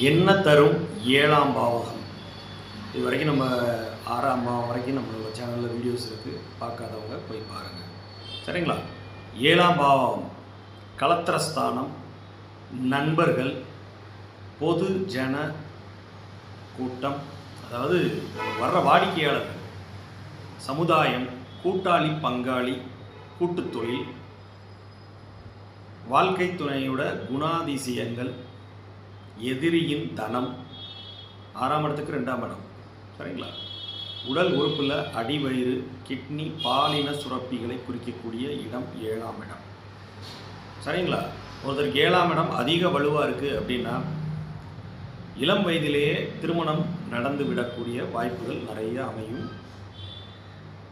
என்ன தரும்? ஏழாம் பாவகம். இது வரைக்கும் நம்ம ஆறாம் பாவம் வரைக்கும் நம்மளோட சேனலில் வீடியோஸ் இருக்குது பார்க்காதவங்க போய் பாருங்கள் சரிங்களா? ஏழாம் பாவம் கலத்திரஸ்தானம் நண்பர்கள் பொது ஜன கூட்டம் அதாவது வர்ற வாடிக்கையாளர்கள் சமுதாயம் கூட்டாளி பங்காளி கூட்டுத்தொழில் வாழ்க்கை துணையோட குணாதிசயங்கள் எதிரியின் தனம். ஆறாம் இடத்துக்கு ரெண்டாம் இடம். சரிங்களா? உடல் உறுப்பில் அடிவயிறு கிட்னி பாலின சுரப்பிகளை குறிக்கக்கூடிய இடம் ஏழாம் இடம். சரிங்களா? ஒருத்தருக்கு ஏழாம் இடம் அதிக வலுவாக இருக்குது அப்படின்னா இளம் வயதிலேயே திருமணம் நடந்து விடக்கூடிய வாய்ப்புகள் நிறைய அமையும்.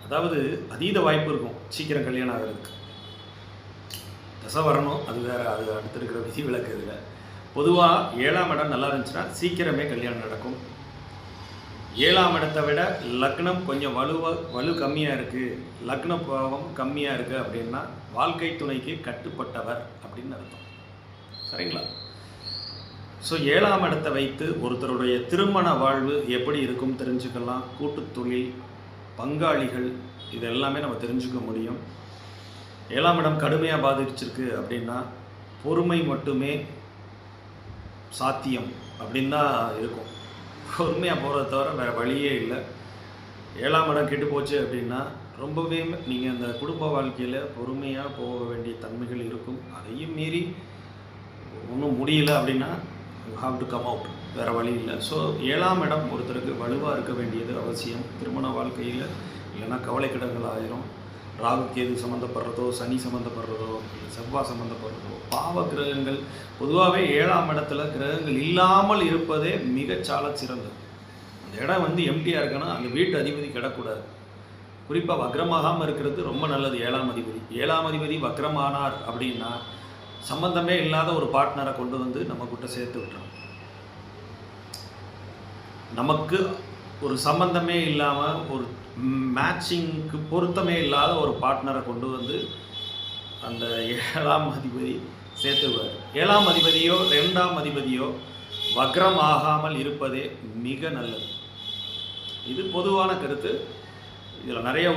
அதாவது அதீத வாய்ப்பு இருக்கும். சீக்கிரம் கல்யாணம் ஆகிறதுக்கு. தசை வரணும் அது வேறு அது அடுத்திருக்கிற விதி விளக்கு இதில். பொதுவாக ஏழாம் இடம் நல்லா இருந்துச்சுன்னா சீக்கிரமே கல்யாணம் நடக்கும். ஏழாம் இடத்தை விட லக்னம் கொஞ்சம் வலுவாக வலு கம்மியாக இருக்குது லக்ன பாவம் கம்மியாக இருக்குது அப்படின்னா வாழ்க்கை துணைக்கு கட்டுப்பட்டவர் அப்படின்னு அர்த்தம். சரிங்களா? ஸோ ஏழாம் இடத்தை வைத்து ஒருத்தருடைய திருமண வாழ்வு எப்படி இருக்கும் தெரிஞ்சுக்கலாம். கூட்டு தொழில் பங்காளிகள் இது எல்லாமே நம்ம தெரிஞ்சுக்க முடியும். ஏழாம் இடம் கடுமையாக பாதிச்சிருக்கு அப்படின்னா பொறுமை மட்டுமே சாத்தியம் அப்படின்னு தான் இருக்கும். பொறுமையாக போகிறத தவிர வேறு வழியே இல்லை. ஏழாம் இடம் கெட்டு போச்சு அப்படின்னா ரொம்பவே நீங்கள் அந்த குடும்ப வாழ்க்கையில் பொறுமையாக போக வேண்டிய தன்மைகள் இருக்கும். அதையும் மீறி ஒன்றும் முடியல அப்படின்னா you have to come out வேறு வழி இல்லை. ஸோ ஏழாம் இடம் ஒருத்தருக்கு வலுவாக இருக்க வேண்டியது அவசியம். திருமண வாழ்க்கையில் இல்லைன்னா கவலைக்கிடங்கள் ஆயிரும். ராகு கேது சம்மந்தப்படுறதோ சனி சம்மந்தப்படுறதோ செவ்வாய் சம்மந்தப்படுறதோ பாவ கிரகங்கள் பொதுவாகவே ஏழாம் இடத்துல கிரகங்கள் இல்லாமல் இருப்பதே மிகச்சால சிறந்தது. அந்த இடம் வந்து எம்டியாக இருக்கணும் அந்த வீட்டு அதிபதி கிடக்கூடாது. குறிப்பாக வக்ரமாகாமல் இருக்கிறது ரொம்ப நல்லது ஏழாம் அதிபதி. ஏழாம் அதிபதி வக்ரமானார் அப்படின்னா சம்பந்தமே இல்லாத ஒரு பார்ட்னரை கொண்டு வந்து நம்ம கிட்ட சேர்த்து விட்டுறோம் நமக்கு ஒரு சம்பந்தமே இல்லாமல் ஒரு மேட்சிங்க்கு பொருத்தமே இல்லாத ஒரு பார்ட்னரை கொண்டு வந்து அந்த ஏழாம் அதிபதி சேர்த்துவார் ஏழாம் அதிபதியோ ரெண்டாம் அதிபதியோ வக்ரம் ஆகாமல் இருப்பதே மிக நல்லது. இது பொதுவான கருத்து. இதில் நிறைய